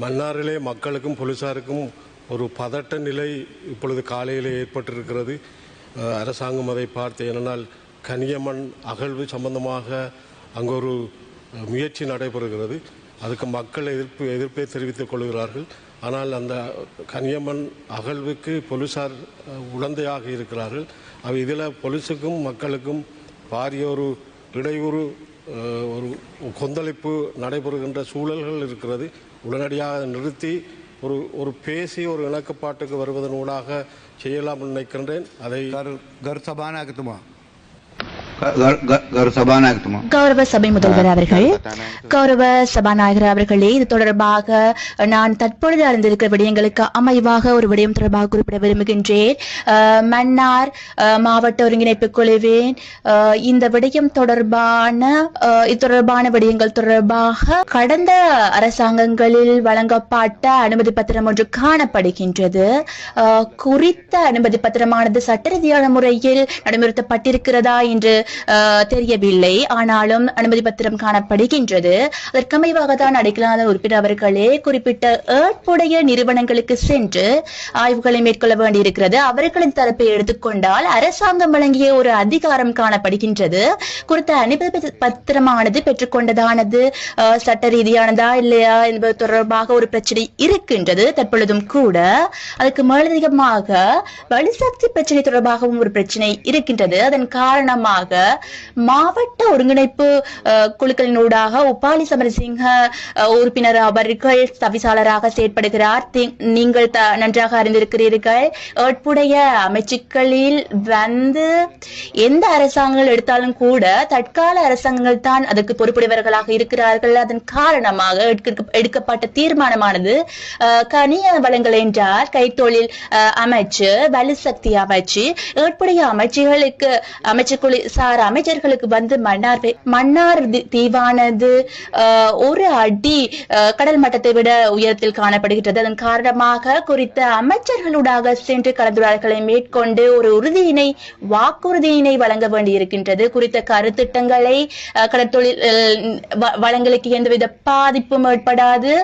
மன்னாரிலே மக்களுக்கும் போலீசாருக்கும் ஒரு பதட்ட நிலை இப்பொழுது காலையிலே ஏற்பட்டிருக்கிறது. அரசாங்கம் அதை பார்த்து ஏனென்றால் கனியமண் அகழ்வு சம்பந்தமாக அங்கு ஒரு முயற்சி நடைபெறுகிறது. அதுக்கு மக்கள் எதிர்ப்பு எதிர்ப்பை தெரிவித்துக் கொள்கிறார்கள். ஆனால் அந்த கனியம்மன் அகழ்வுக்கு போலீசார் உடந்தையாக இருக்கிறார்கள். அவ இதில் போலீஸுக்கும் மக்களுக்கும் பாரிய ஒரு இடையூறு ஒரு கொந்தளிப்பு நடைபெறுகின்ற சூழல்கள் இருக்கிறது. உடனடியாக நிறுத்தி ஒரு ஒரு பேசி ஒரு இணக்கப்பாட்டுக்கு வருவதன் ஊடாக செய்யலாம் நினைக்கின்றேன். அதை கரு கருத்தமான கௌரவ சபை முதல்வர் அவர்கள். கௌரவ சபாநாயகர் அவர்களே இது தொடர்பாக நான் தற்பொழுது அறிந்திருக்கிற விடயங்களுக்கு அமைவாக ஒரு விடயம் தொடர்பாக குறிப்பிட விரும்புகின்றேன். மன்னார் மாவட்ட ஒருங்கிணைப்பு குழுவின் இந்த விடயம் தொடர்பான இது தொடர்பான விடயங்கள் தொடர்பாக கடந்த அரசாங்கங்களில் வழங்கப்பட்ட அனுமதி பத்திரம் ஒன்று காணப்படுகின்றது. குறித்த அனுமதி பத்திரமானது சட்ட ரீதியான முறையில் நடைமுறைப்படுத்தப்பட்டிருக்கிறதா என்று தெரியவில்லை. ஆனாலும் அனுமதி பத்திரம் காணப்படுகின்றது. அதற்கமைவாக தான் அடைக்கலாத உறுப்பினர் அவர்களே குறிப்பிட்ட ஏற்புடைய நிறுவனங்களுக்கு சென்று ஆய்வுகளை மேற்கொள்ள வேண்டியிருக்கிறது. அவர்களின் தரப்பை எடுத்துக்கொண்டால் அரசாங்கம் வழங்கிய ஒரு அதிகாரம் காணப்படுகின்றது. குறித்த அனுமதி பத்திரமானது பெற்றுக்கொண்டதானது? சட்ட ரீதியானதா இல்லையா என்பது தொடர்பாக ஒரு பிரச்சனை இருக்கின்றது தற்பொழுதும் கூட. அதுக்கு மேலதிகமாக வலுசக்தி பிரச்சனை தொடர்பாகவும் ஒரு பிரச்சனை இருக்கின்றது. அதன் காரணமாக மாவட்ட ஒருங்கிணைப்பு அஹ், குழுக்களினூடாக உபாலி சமரசிங்க உறுப்பினர் அவர்கள் தவிசாளராக செயற்படுகிறார். நீங்கள் நன்றாக அறிந்திருக்கிறீர்கள். ஏற்புடைய அமைச்சுக்களில் வந்து எந்த அரசாங்கங்கள் எடுத்தாலும் கூட தற்கால அரசாங்கங்கள் தான் அதுக்கு பொறுப்புடையவர்களாக இருக்கிறார்கள். அதன் காரணமாக எடுக்கப்பட்ட தீர்மானமானது கனிய வளங்கள் என்றால் கைத்தொழில் அமைச்சு வலுசக்தி அமைச்சு ஏற்புடைய அமைச்சுகளுக்கு அமைச்சுக்குழு சார் அமைச்சர்களுக்கு வந்து மன்னார் மன்னார் தீவானது ஒரு அடி கடல் மட்டத்தை விட உயரத்தில் காணப்படுகின்றது. அதன் காரணமாக குறித்த அமைச்சர்களுடாக சென்று கலந்துரையாடல்களை மேற்கொண்டு ஒரு உறுதியினை வாக்குறுதியினை வழங்க வேண்டியிருக்கின்றது. குறித்த கருத்திட்டங்களை கடற்தொழில் வளங்களுக்கு எந்தவித பாதிப்பும் ஏற்படாது.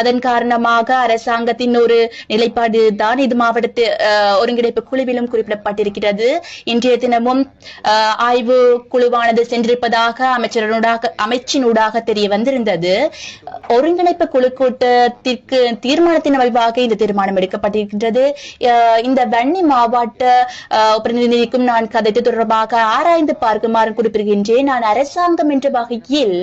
அதன் காரணமாக அரசாங்கத்தின் ஒரு நிலைப்பாடு தான் இது மாவட்டத்து ஒருங்கிணைப்பு குழுவிலும் குறிப்பிடப்பட்டிருக்கிறது. இன்றைய தினமும் ஆய்வு குழுவானது சென்றிருப்பதாக அமைச்சரனூடாக அமைச்சினூடாக தெரிய வந்திருந்தது. ஒருங்கிணைப்பு குழு கூட்டத்திற்கு தீர்மானத்தின் வழிவாக இந்த தீர்மானம் எடுக்கப்பட்டிருக்கின்றது. இந்த வன்னி மாவட்ட பிரதிநிதிக்கும் நான் கதைத்து தொடர்பாக ஆராய்ந்து பார்க்குமாறு குறிப்பிடுகின்றேன். நான் அரசாங்கம் என்ற வகையில்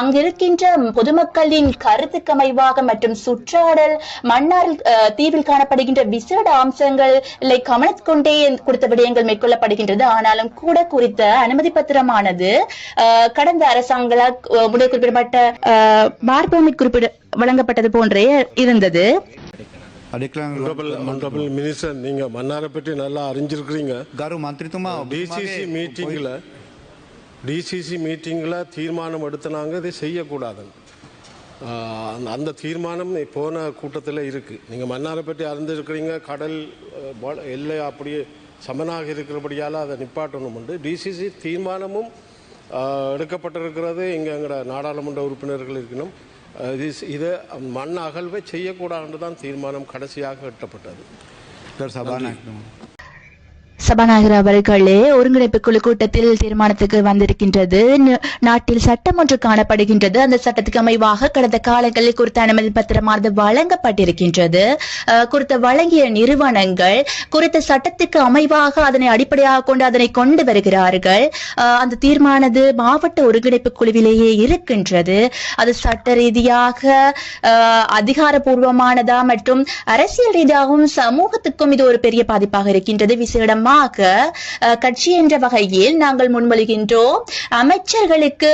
அங்கிருக்கின்ற பொதுமக்களின் கருத்துக்கு அமைவாக மற்றும் சுற்றாடல் மன்னார் அஹ், தீவில் காணப்படுகின்ற விசேட அம்சங்களை கவனத்துக்கொண்டே கொடுத்த விடயங்கள் மேற்கொள்ளப்படுகின்றது. ஆனாலும் கூட குறித்த அனுமதி பத்திரமானது கடந்த அரசாங்களால் முன்னே குறிப்பிடப்பட்ட பார்போமிட் குறிப்பிட வழங்கப்பட்டது போன்றே இருந்தது. மினிஸ்டர் நீங்க மன்னாரை பற்றி நல்லா அறிஞ்சிருக்கிறீங்க. கரு மந்திரித்துமா டிசிசி மீட்டிங்ல டிசிசி மீட்டிங்கில் தீர்மானம் எடுத்தனாங்க இதை செய்யக்கூடாதுங்க அந்த தீர்மானம் போன கூட்டத்தில் இருக்குது நீங்கள் மன்னாரை பற்றி அறிந்திருக்கிறீங்க கடல் எல்லை அப்படியே சமனாக இருக்கிறபடியால் அதை நிப்பாட்டணும் உண்டு. டிசிசி தீர்மானமும் எடுக்கப்பட்டிருக்கிறது. இங்கே எங்களோட நாடாளுமன்ற உறுப்பினர்கள் இருக்கணும் இது இதை மண் அகழ்வை செய்யக்கூடாதுன்னு தான் தீர்மானம் கடைசியாக எட்டப்பட்டது. சபாநாயகர். சபாநாயகர் அவர்களே ஒருங்கிணைப்பு குழு கூட்டத்தில் தீர்மானத்துக்கு வந்திருக்கின்றது. நாட்டில் சட்டம் ஒன்று காணப்படுகின்றது. அந்த சட்டத்துக்கு அமைவாக கடந்த காலங்களில் குறித்த அனுமதி பத்திரமானது வழங்கப்பட்டிருக்கின்றது. குறித்த வழங்கிய நிறுவனங்கள் குறித்த சட்டத்துக்கு அமைவாக அதனை அடிப்படையாக கொண்டு அதனை கொண்டு வருகிறார்கள். அந்த தீர்மானது மாவட்ட ஒருங்கிணைப்பு குழுவிலேயே இருக்கின்றது. அது சட்ட ரீதியாக அதிகாரபூர்வமானதா அதிகாரப்பூர்வமானதா மற்றும் அரசியல் ரீதியாகவும் சமூகத்துக்கும் இது ஒரு பெரிய பாதிப்பாக இருக்கின்றது. விசேடம் காரணமாக கட்சி என்ற வகையில் நாங்கள் முன்மொழிகின்றோம். அமைச்சர்களுக்கு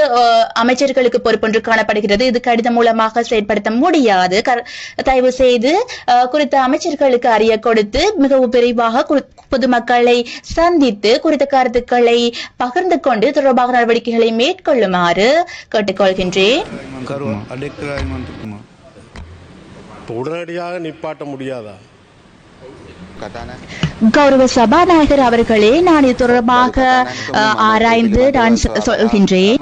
அமைச்சர்களுக்கு பொறுப்பொன்று காணப்படுகிறது. இது கடிதம் மூலமாக செயல்படுத்த முடியாது. தயவு செய்து குறித்த அமைச்சர்களுக்கு அறிய கொடுத்து மிகவும் விரைவாக பொதுமக்களை சந்தித்து குறித்த கருத்துக்களை பகிர்ந்து கொண்டு தொடர்பாக நடவடிக்கைகளை மேற்கொள்ளுமாறு கேட்டுக்கொள்கின்றேன். உடனடியாக நிப்பாட்ட முடியாதா? கௌரவ சபாநாயகர் அவர்களே நான் இது தொடர்பாக ஆராய்ந்து நான் சொல்கின்றேன்.